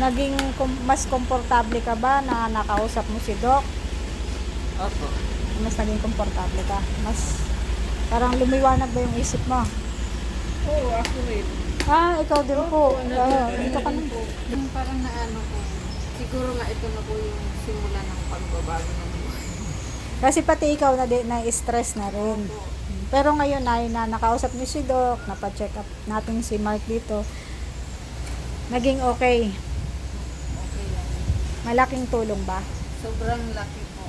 naging mas komportable ka ba na nakausap mo si Doc? Opo. Mas naging komportable ka? Mas parang lumiwanag ba yung isip mo? Oo, ako rin. Ah, ikaw din po. Ah, dito ka na. Yung parang naano ko, siguro nga ito na po yung simula ng pagbabago ng buhay. Kasi pati ikaw na, di- na-stress na rin. Pero ngayon ay na nakausap niyo si Doc, napacheck up natin si Mark dito. Naging okay. Malaking tulong ba? Sobrang laki po.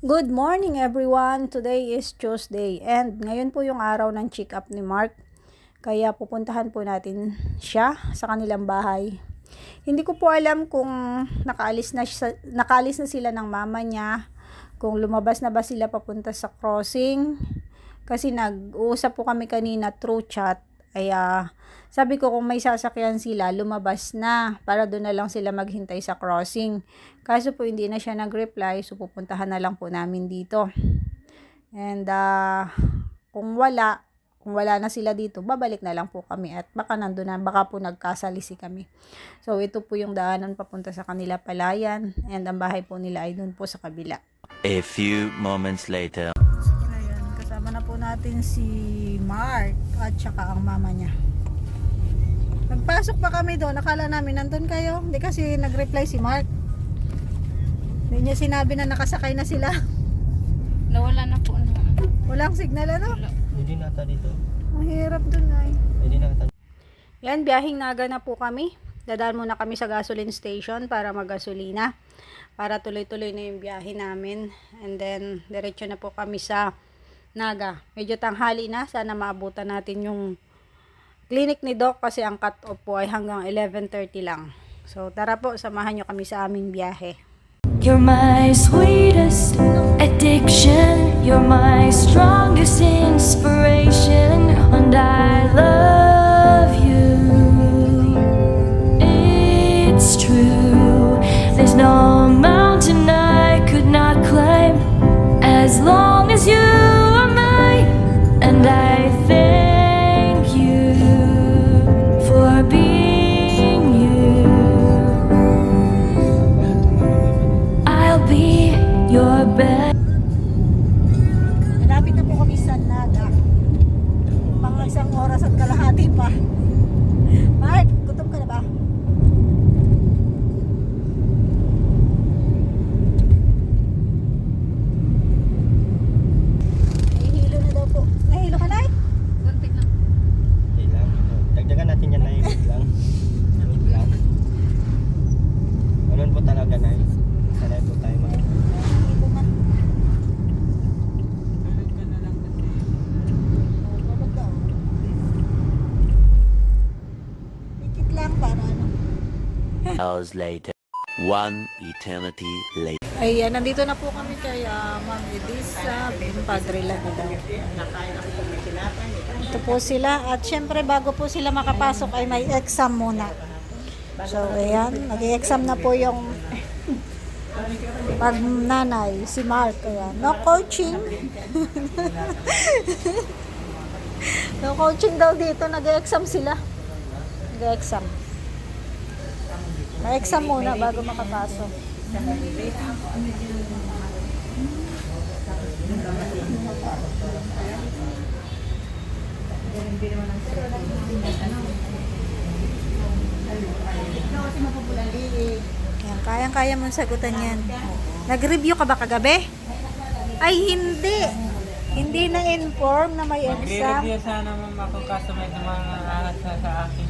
Good morning everyone! Today is Tuesday and ngayon po yung araw ng check up ni Mark. Kaya pupuntahan po natin siya sa kanilang bahay. Hindi ko po alam kung nakaalis na, siya, nakaalis na sila ng mama niya, kung lumabas na ba sila papunta sa crossing. Kasi nag-uusap po kami kanina through chat. Ay ah, sabi ko kung may sasakyan sila, lumabas na para doon na lang sila maghintay sa crossing. Kaso po hindi na siya nag-reply, so pupuntahan na lang po namin dito. And ah, kung wala, kung wala na sila dito, babalik na lang po kami at baka nandun na, baka po nagkasalisi kami. So ito po yung daanan papunta sa kanila palayan and ang bahay po nila ay doon po sa kabila. A few moments later. Natin si Mark at saka ang mama niya. Nagpasok pa kami doon, akala namin nandun kayo. Hindi kasi nag-reply si Mark. Hindi niya sinabi na nakasakay na sila. Nawala na po na. Walang signal ano? Hindi nata dito. Ang hirap doon ay. Hindi nata. Yan, biyahing naga na po kami. Dadaan muna kami sa gasoline station para magasolina. Para tuloy-tuloy na yung biyahe namin. And then, diretso na po kami sa Naga. Medyo tanghali na. Sana maabutan natin yung clinic ni Doc kasi ang cut-off po ay hanggang 11.30 lang. So, tara po, samahan nyo kami sa aming biyahe. You're my sweetest addiction. You're my strongest inspiration. And I love you. It's true. There's no mountain I could not climb as long Hours later. One eternity later. Ayan, nandito na po kami kay uh, Ma'am Edisa, Padre Lagda. Ito po sila. At syempre, bago po sila makapasok ay may exam muna. So, ayan. Nag-exam na po yung pag nanay, si Mark. Ayan. No coaching. no coaching daw dito. Nag-exam sila. Nag-exam. May exam muna bago makapasok. Yan, kayang-kaya mong sagutan yan. Nag-review ka ba kagabi? Ay, hindi. Hindi na-inform na may exam. Mag-review sana ma'am ako kaso mga sa, sa akin,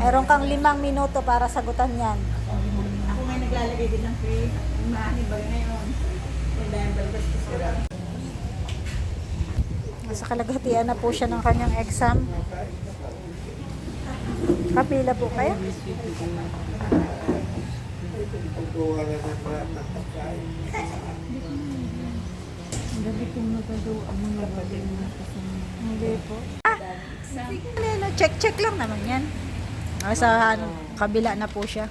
Meron kang limang minuto para sagutan yan. Ako nga naglalagay din ng free. Mahani ba ngayon? Nasa kalagatian na po siya ng kanyang exam. Kapila po kaya? Gabi kong nagagawa ang mga bagay na kasama. Hindi po. Ah! Ano, check-check lang naman yan. Ah, sa ano, kabila na po siya.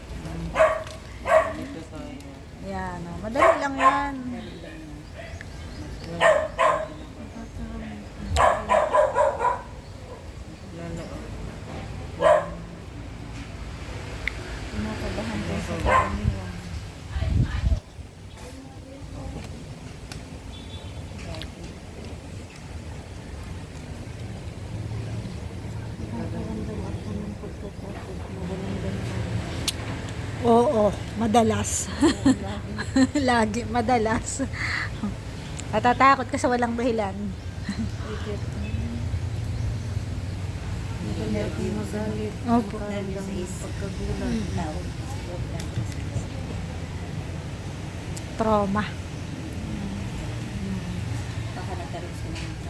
Yan, oh. madali lang yan. Lalo. Kinakabahan ko sa karamihan. Nakakaramdam ako ng pagkatakot na walang ganun. Oo, madalas. Lagi, madalas. Natatakot ka sa walang dahilan. Hindi magalit. Opo. Ng pagkagulat. Trauma.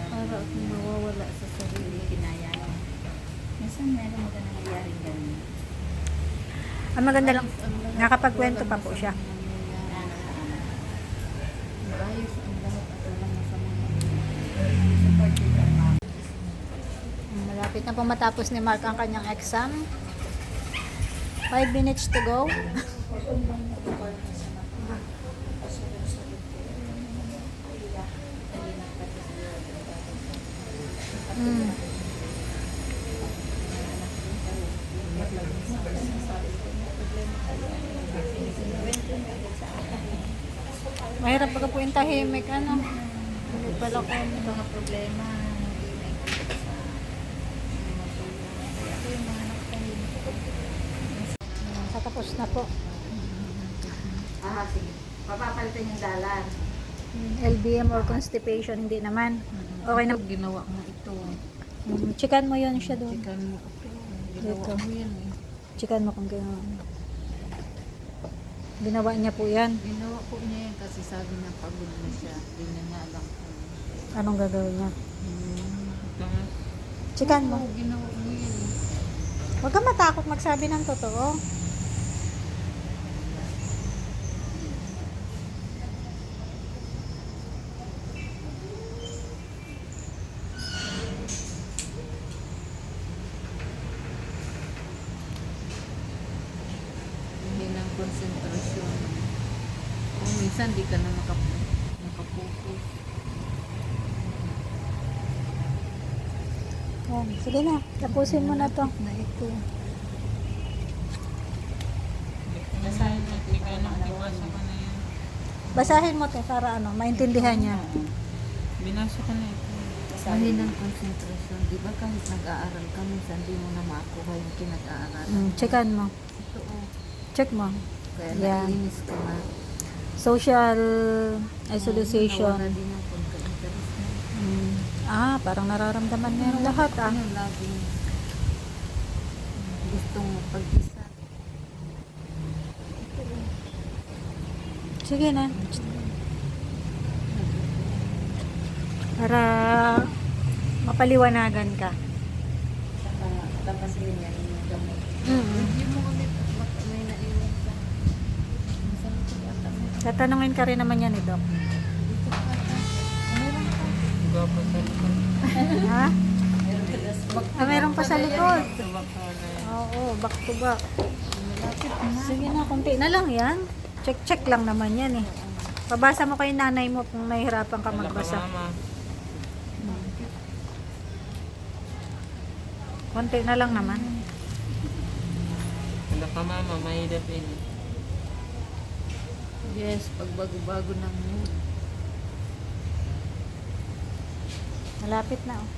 Para akong mawawala sa sarili. Ang maganda lang, nakapagkwento pa po siya. Malapit na po matapos ni Mark ang kanyang exam. 5 minutes to go. Mm. Mahirap pagka po yung tahimik, ano? Hindi pala ko mga problema hindi nakikita sa. Kaya ako yung mga nakatahimik. Na po. Ah, sige. Papapalitan yung dalan. LBM or constipation, hindi naman. Okay na. Ginawa mo ito. Mm, Chikan mo yun siya doon. Chikan mo ito. Ginawa Dito. mo yan eh. Chikan mo kung ginawa mo. Ginawa niya po yan. Ginawa ko niya yan kasi sabi niya pagod na siya. Hindi na niya alam kung Anong gagawin niya? Nga. Chikan mo. Oo, ginawa mo yan. Huwag ka matakot magsabi ng totoo. Hindi ng konsentrasyon. O minsan di ka na makap makapokus. Yan. Sige na. Tapusin mo na to. Na ito. Basahin mo te para ano, maintindihan niya. Binasa ko na ito. Hindi ng konsentrasyon. Di ba kahit nag-aaral ka, minsan di mo na makuha yung kinag-aaral. Mm, checkan mo. Ito oh. Check mo. Kaya Yeah. naiinis ka na. Social isolation. Nawala Ah, parang nararamdaman niya yung lahat ah. Ano, laging gustong pag-isa. Sige na. Para mapaliwanagan ka. Tapos yun yan yung gamot. Hindi mo baka may naiwan mo. Tatanungin ka rin naman yan eh, Doc. Gwapo sa likod. Ha? Ah, meron pa sa likod. Oo, back to back. Sige na, konti na lang yan. Check-check lang naman yan eh. Pabasa mo kay nanay mo kung nahihirapan ka magbasa. mama. Konti na lang naman. Wala ka mama, mahirap yun. Yes, pag bago-bago ng mood. Malapit na oh.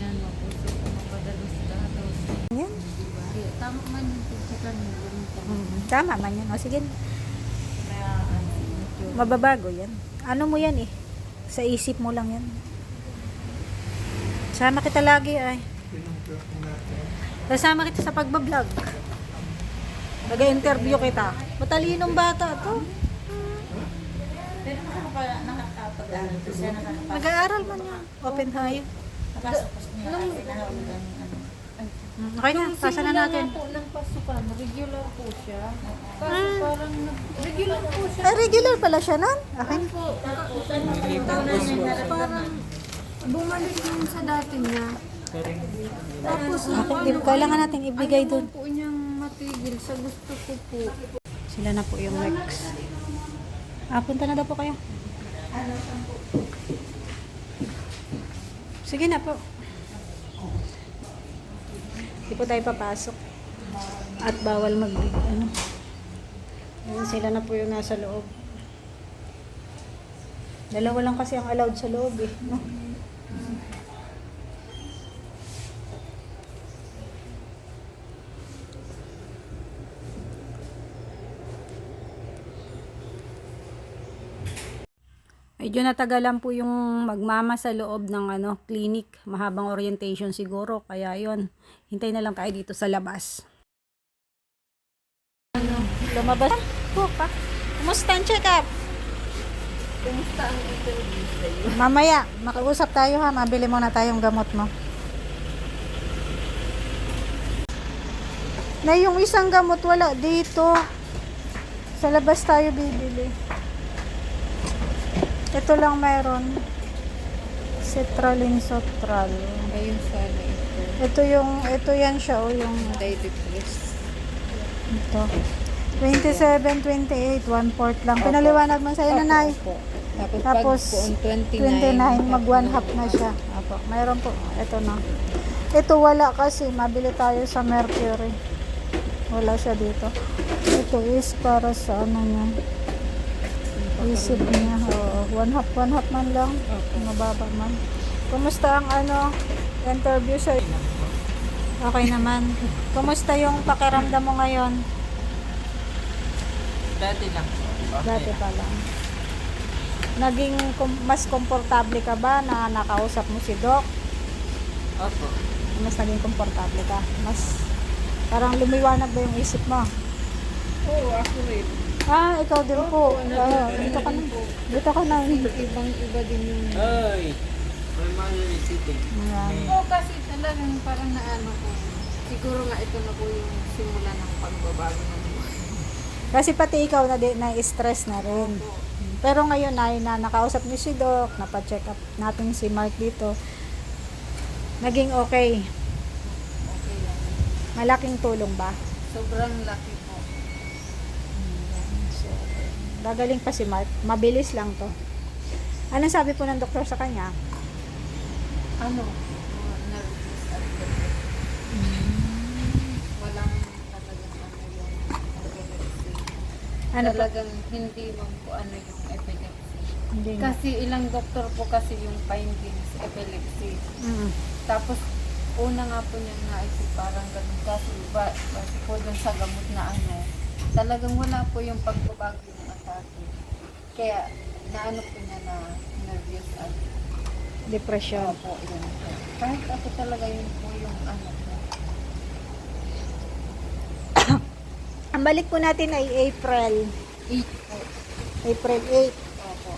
Yan, mapuso ko mapadalos-dalos. Yan. Diba? Kaya tama man yung pagkakan mo. Ganun ka. Mm, tama man yan. O sige, mababago yan. Ano mo yan eh. Sa isip mo lang yan. Sama kita lagi ay. Kasama kita sa pagbablog. Nag-interview kita. Matalinong bata to. Nakaka- Nag-aaral man yan. Open high. Nakasapos niya. Nung, Okay na, pasa na natin. po ng pasukan, regular po siya. Kaso parang nag- regular po siya. Ah, regular pala siya nun? Okay. Po, parang bumalik yung sa dati niya. Tapos Di, kailangan natin ibigay ayaw doon. po niyang matigil sa gusto ko po. Sila na po yung next. Ah, punta na daw po kayo. Sige na po. Hindi po tayo papasok. At bawal mag ano. Ayun, sila na po yung nasa loob. Dalawa lang kasi ang allowed sa loob eh. No? Medyo natagalan po yung magmama sa loob ng ano, clinic. Mahabang orientation siguro. Kaya yon hintay na lang tayo dito sa labas. Ano, lumabas po pa. Kumusta ang check-up? Kumusta ang interview sa'yo? Mamaya, makausap tayo ha. Mabili muna tayong gamot mo. Na yung isang gamot wala dito. Sa labas tayo bibili. Ito lang meron. Citralin Sotral. Ayun sana ito. Ito yung, ito yan siya o yung Diabetes. ito. 27, 28, 1 fourth lang. Pinaliwanag mo sa'yo, nanay. Opo. Tapos, Tapos, pag po 29, mag one half na siya. Apo, mayroon po. Ito na. Ito wala kasi. Mabili tayo sa Mercury. Wala siya dito. Ito is para sa ano niya. Isip niya. Oo. One half, one half man lang. Mababa man. Kumusta ang ano, interview sa Okay naman. Kumusta yung pakiramdam mo ngayon? Dati lang. Dati pa lang. Naging kom- mas komportable ka ba na nakausap mo si Doc? Opo. Mas naging komportable ka? Mas parang lumiwanag ba yung isip mo? Oo, ako rin. Ah, ikaw din po. Ah, dito ka na. Dito ka na. Ibang iba din yung... Ay! May mga sitting. Ayan. Oo, kasi talagang parang naano ko. Siguro nga ito na po yung simula ng pagbabago ng buhay. Kasi pati ikaw na, di- na-stress na rin. Pero ngayon ay na nakausap niyo si Doc, napacheck up natin si Mark dito. Naging okay. Okay lang. Malaking tulong ba? Sobrang laki po. Gagaling pa si Mark. Mabilis lang to. Anong sabi po ng doktor sa kanya? Ano? Depressed. Walang talagang ano yung epilepsy. Ano po? talagang hindi man po ano yung epilepsy. Hindi na. Kasi ilang doktor po kasi yung findings epilepsy. Mm. Tapos una nga po niya naisip parang ganun kasi ba, kasi po dun sa gamot na ano talagang wala po yung pagbabago. Kaya naano po niya na nervous at Depression. Opo, yun. Kahit ako talaga yun po yung ano ko. Ang balik po natin ay April. 8 po. April 8. Opo.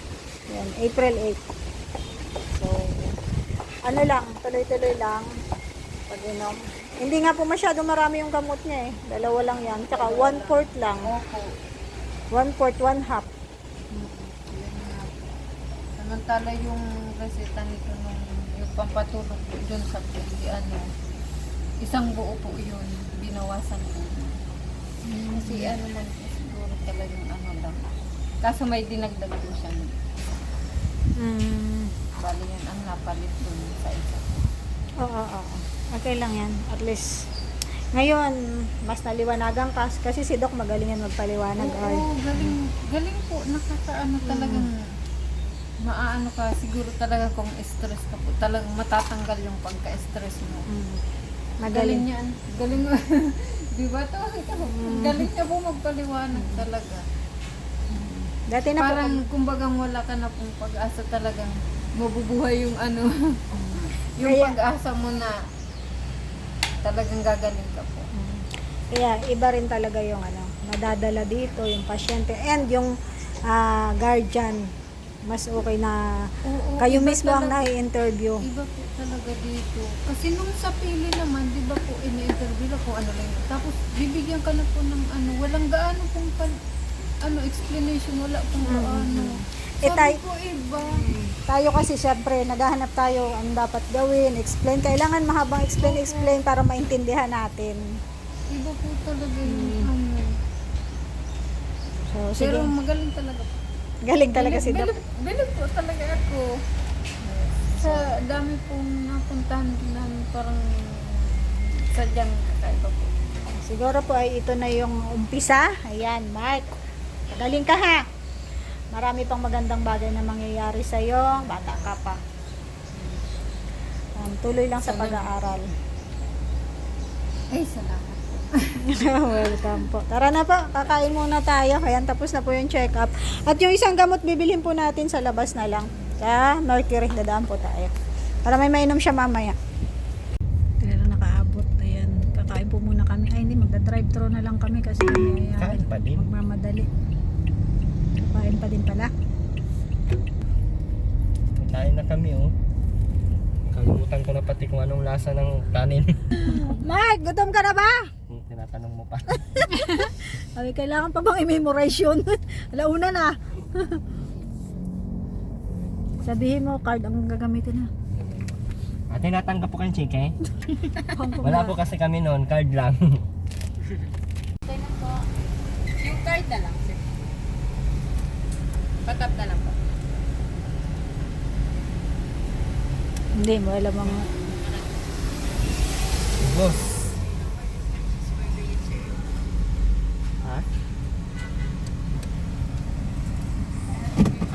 Yan, April 8. So, ano lang, tuloy-tuloy lang. Pag-inom. Hindi nga po masyado marami yung gamot niya eh. Dalawa lang yan. Tsaka one fourth lang. Opo. One fourth, one half. Yun nga po. Samantala yung reseta nito nung yung pampatulog po dun sa baby, ano, isang buo po yun, binawasan po. Kasi ano man po siguro talagang ano lang. Kaso may dinagdag po siya. Mm. Bali yun ang napalit dun sa isa. Oo, oo, oo. Okay lang yan. At least, ngayon, mas naliwanagan ka. Kasi si Doc magaling yan magpaliwanag. Oo, Ay. galing, galing po. Nakakaano talagang maaano ka, siguro talaga kung stress ka po, talagang matatanggal yung pagka-stress mo. Mm. Galing Magaling. yan. Galing mo. Di ba to? Galing niya po magpaliwanag talaga. Dati na Parang po, kumbaga wala ka na pong pag-asa talagang mabubuhay yung ano, yung Kaya- pag-asa mo na talagang gagaling ka po. kaya iba rin talaga yung ano, nadadala dito, yung pasyente, and yung ah, guardian Mas okay na Oo, kayo iba mismo ang talaga- nai-interview. Iba po talaga dito. Kasi nung sa pili naman, di ba po, ini-interview kung ano lang yun. Tapos, bibigyan ka na po ng ano, walang gaano pong pan, ano, explanation, wala pong gaano. Eh, Sabi tay- ko, iba. Tayo kasi syempre, naghahanap tayo ang dapat gawin, explain. Kailangan mahabang explain, explain para maintindihan natin. Iba po talaga yung ano. So, sige. Pero magaling talaga po. Galing talaga si Doc. Bilib, bilib po talaga ako. Sa dami pong napuntahan namin parang sadyang kakaiba po. Siguro po ay ito na yung umpisa. Ayan, Mark. Pagaling ka ha. Marami pang magandang bagay na mangyayari sa iyo. Bata ka pa. Um, tuloy lang sa pag-aaral. Ay, salamat. Welcome po. Tara na po, kakain muna tayo. Ayan, tapos na po yung check-up. At yung isang gamot, bibilhin po natin sa labas na lang. Sa Mercury, dadaan po tayo. Para may mainom siya mamaya. Pero nakaabot. Ayan, kakain po muna kami. Ay, hindi, magda-drive-thru na lang kami kasi ayan, Kain pa din. magmamadali. Kain pa din pala. Kain na kami oh. Kalimutan ko na pati kung anong lasa ng kanin. Mark, gutom ka na ba? Tinatanong mo pa. Sabi, kailangan pa bang i-memorize yun? Alauna na. Sabihin mo, card ang gagamitin na. At tinatanggap po kayong chike? Wala po kasi kami noon, card lang. Yung card na lang, sir. Patap na lang po. Hindi mo alam ang... Boss.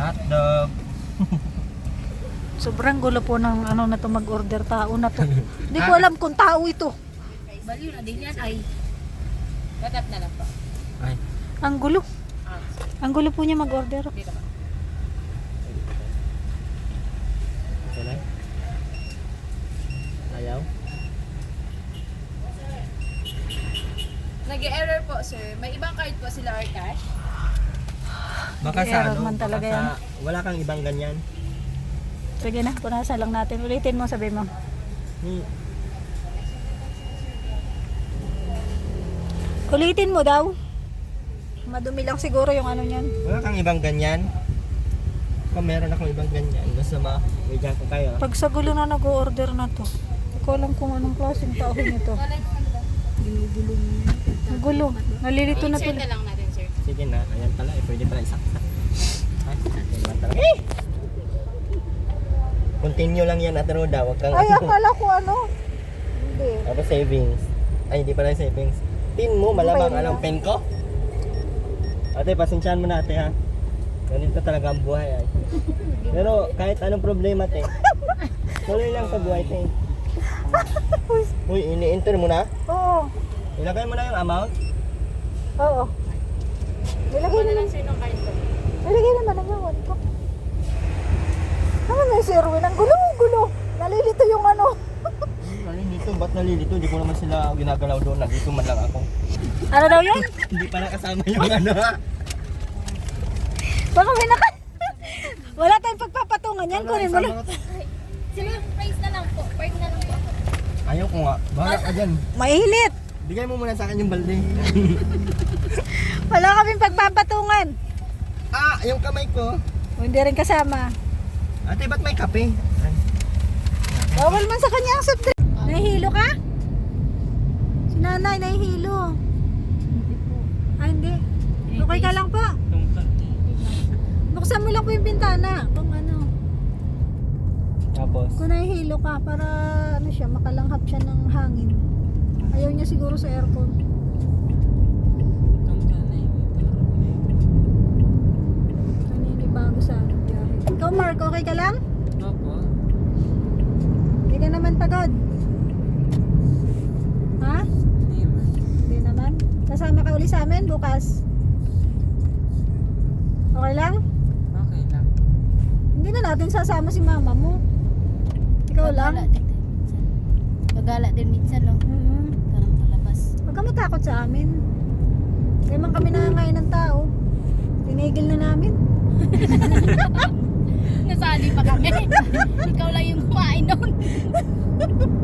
Hot dog. Sobrang gulo po ng ano na to mag-order tao na to. Hindi ko alam kung tao ito. Baliw na din yan ay. Patap na lang po. Ay, Ang gulo. Ang gulo po niya mag-order. Ayaw? Nag-error po, sir. May ibang card po sila or cash. Baka sa ano, man baka talaga sa, yan. wala kang ibang ganyan. Sige na, punasan lang natin. Ulitin mo, sabi mo. Hmm. Ulitin mo daw. Madumi lang siguro yung ano niyan. Wala kang ibang ganyan. Kung meron akong ibang ganyan, mo, bigyan ko kayo. Pag sa gulo na nag-order na to. Hindi ko alam kung anong klaseng tao nito. Ang gulo. Nalilito na tuloy. lang natin. Sige na, ayan pala, eh, pwede pala isakta. Ay, ayan naman talaga. Eh! Continue lang yan at Roda, wag kang Ay, akala ko ano. Hindi. Tapos savings. Ay, hindi pala yung savings. Pin mo, malamang mo. pin ko? Ate, pasensyahan mo na ate ha. Ganito talaga ang buhay ay. Pero kahit anong problema te. Tuloy lang sa buhay te. Uy, ini-enter mo na? Oo. Ilagay mo na yung amount? Oo. Nilagay na lang. Sir, ng card po. Nilagay naman ang yawan ko. Ano may si Erwin? Ang gulo-gulo. Nalilito yung ano. Ba't nalilito? Hindi ko naman sila ginagalaw doon. Nandito man lang ako. Ano daw yun? Hindi pa nakasama yung ano ha. Baka may naka... Wala tayong pagpapatungan yan. Kunin mo na. Sir, price na lang po. Part na lang po. Ayaw ko nga. Bahala ka dyan. Maihilit. Bigay mo muna sa akin yung balde. Wala kaming pagpapatungan. ah, yung kamay ko. O, hindi rin kasama. Ate, ba't may kape? Bawal man sa kanya ang soft drink. Nahihilo ka? Si nanay, nahihilo. Ah, hindi. Okay ka lang po. Buksan mo lang po yung bintana. Kung ano. Tapos, Nahihilo ka, para ano siya, makalanghap siya ng hangin. Ayaw niya siguro sa aircon. Naninibago sa ano. Ikaw, Mark, okay ka lang? Opo. Hindi ka naman pagod. Ha? Hindi man. Hindi naman. Kasama ka uli sa amin bukas. Okay lang? Okay lang. Hindi na natin sasama si mama mo. Ikaw lang? Gagala din minsan, no? Mm-hmm. Parang palabas. Huwag ka matakot sa amin. Kaya man kami nangangain ng tao. Tinigil na namin. Nagmamadali pa kami. Ikaw lang yung kumain nun.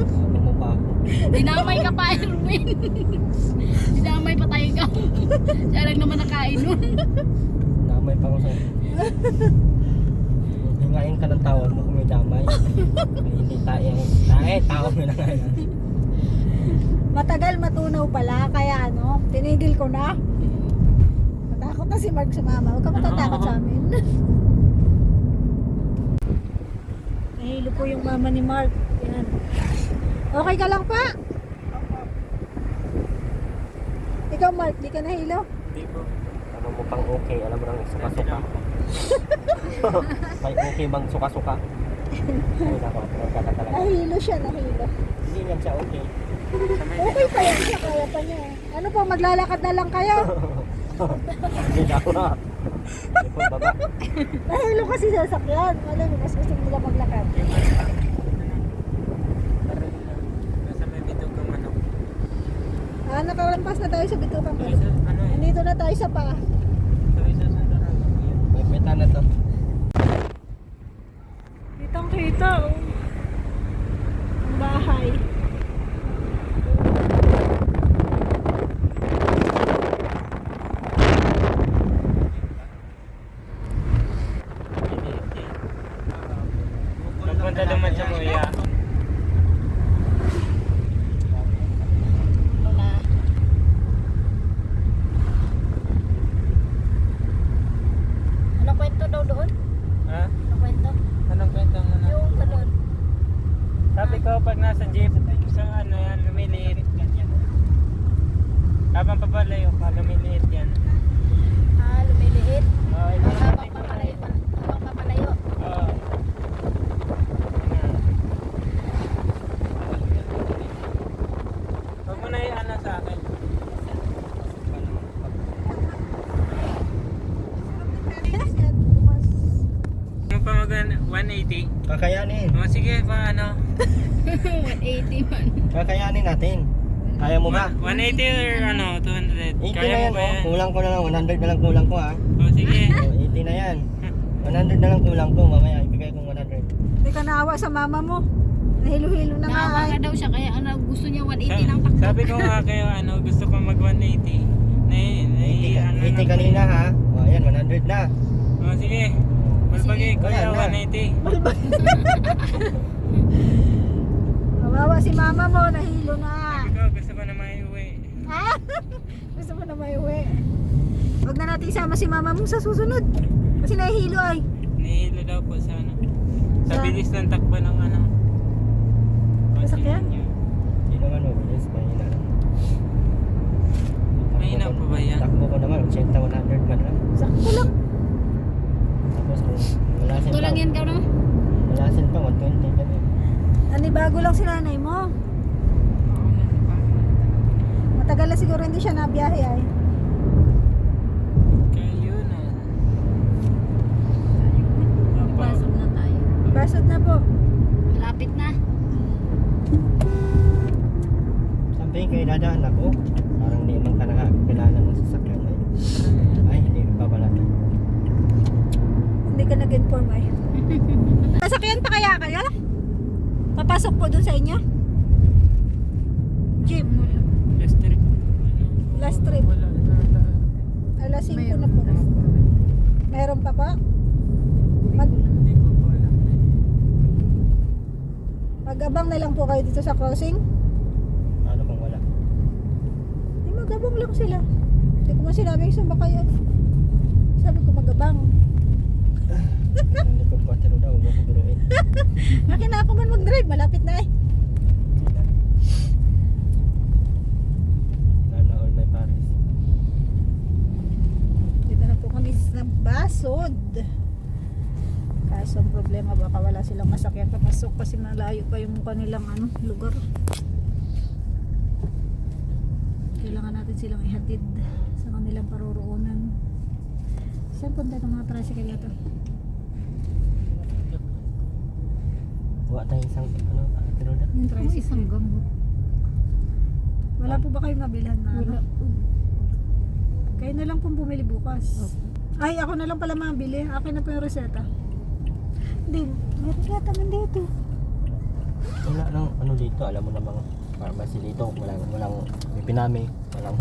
Ano mo pa ako? Dinamay ka pa, Erwin. Dinamay pa tayo ikaw. Siya lang naman nakain nun. Damay pa ako sa... Hingain ka ng tawag mo damay. Ay, hindi tayo. Tayo, tao mo na nga yan. Matagal matunaw pala, kaya ano, tinigil ko na. Matakot na si Mark sumama. Huwag ka matatakot sa amin. Nahilo po yung mama ni Mark. Yan. Okay ka lang pa? Ikaw Mark, di ka nahilo? Hindi po. Ano mo pang okay, alam mo nang suka-suka. May okay bang suka-suka? Nahilo siya, nahilo. Hindi yan siya okay. Okay pa yan siya, kaya pa niya. eh. Ano po, maglalakad na lang kayo? Hindi na ako na. Nahilo kasi sa sakyan. Alam mo, mas gusto nila maglakad. Ah, nakalampas na tayo sa bitukan ano eh. Nandito na tayo sa pa. Sa isa sa darang yun. May peta na to. Kitang kita, oh. Ang bahay. Nagpunta naman sa kuya. Wala. Ano kwento daw doon? Ha? Ano kwento? Anong kwento mo na? Yung ganun. Sabi ko pag nasa jeep, sa ano yan, lumiliit. Habang papalayo ka, lumiliit yan. Ah, lumiliit. Oh, ito na Habang natin ko papalayo pa. Habang papalayo. Oo. Huwag mo na i-ano sa akin. Mo pa mag 180? Kakayanin. O sige pa ano? 180 man. Kakayanin natin. Kaya mo ba? 180 or ano, 200? 80 Kaya na mo yan, ba oh. yan? Kulang ko na lang. 100 na lang kulang ko, ha. O sige. Oh, 80 na yan. 100 na lang kulang ko. Mamaya, ibigay ko 100. Hindi ka naawa sa mama mo. Nahilo-hilo na nga. Naawa ay. nga daw siya kaya ano, gusto niya 180 Sa- ng takbo. Sabi ko nga kayo, ano, gusto ko mag 180. Nai, nai, 80, ano, 80 lang- kanina, ha. O, ayan, 100 na. O sige. Na na. 180. Kawawa si mama mo, nahilo na. Sabi ko, gusto ko na. Ah! Gusto mo na may uwi. Huwag na natin isama si mama mo sa susunod. Kasi nahihilo ay. Nihilo daw po sa ano. Sa Sa- bilis ng takbo ng ano. Sasakyan? niya. Hindi naman, mabilis. Mahina lang. Mahina Takbo pa ko- ba yan? Takbo ko naman, 80, 100 man lang. Sakto lang. Tapos, kung malasin Ito pa, lang yan ka no? malasin pa, 120 ganyan. Nanibago lang si nanay mo. Matagal na siguro hindi siya nabiyahe ay. Kayo na. Pasok na tayo. Basod na po. Malapit na. Sabi kayo dadaan ako, parang di man ka nakakilala ng sasakyan ay. Ay, hindi pa pala. Hindi ka nag-inform ay. Sasakyan pa kaya kayo? Papasok po dun sa inyo? Jeep. Last trip. Ano? Last trip. Wala na. Alas 5 na po. Meron pa pa? Mag, Hindi ko po alam. mag-abang na lang po kayo dito sa crossing. Ano kung wala? Di mag-abang lang sila. Hindi ko man sinabing sumakay ay. Sabi ko mag-abang. Ang likod ko atero daw, huwag ko biruin. Akin na ako man mag-drive. Malapit na eh. Lala all my Paris. Dito na po kami sa Basod. Kaso ang problema baka wala silang masakyan papasok kasi malayo pa yung kanilang ano, lugar. Kailangan natin silang ihatid sa kanilang paroroonan. Saan punta ng mga tricycle na to? Huwag tayong isang, ano, atero daw. Yung tricycle. isang gamot. Wala po ba kayong mabilhan na ano? Kayo na lang pong bumili bukas. Ay, ako na lang pala mabili. Akin na po yung reseta. Di, meron yata man dito. Wala nang ano dito, alam mo namang pharmacy dito, walang walang pinami, walang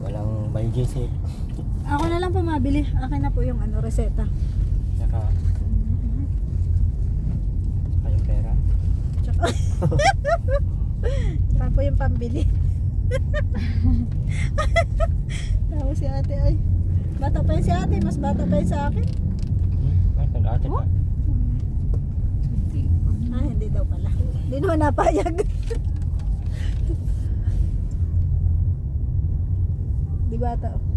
walang biogesic, Ako na lang po mabili. Akin na po yung ano, reseta. saka saka yung pera. Saka po yung pambili. Tapos si ate ay. Bata pa yun si ate. Mas bata pa yun sa akin. Nag-ate pa. Ah, hindi daw pala. Hindi naman napayag. Di bata. oh.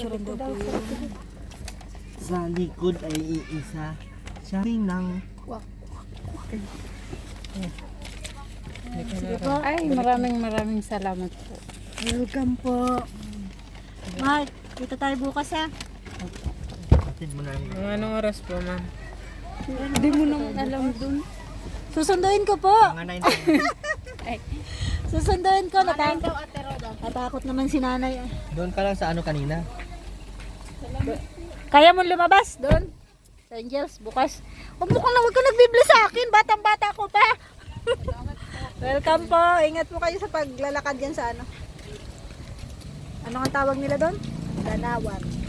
I-picturean daw po yun. Sa likod ay iisa. Siya rin ng Sige po. Ay, maraming maraming salamat po. Welcome po. Mark, dito tayo bukas ha. mo na Mga anong oras po, ma'am? Hindi mo naman alam dun. Susunduin ko po. mga 9 Susunduin ko. Natakot. Natakot naman si nanay. eh. Doon ka lang sa ano kanina. Kaya mo lumabas doon? Sa Angels, bukas. Huwag mo kang huwag ka nagbibli sa akin. Batang bata ko pa. Welcome po. Ingat po kayo sa paglalakad yan sa ano. Ano ang tawag nila doon? Danawan.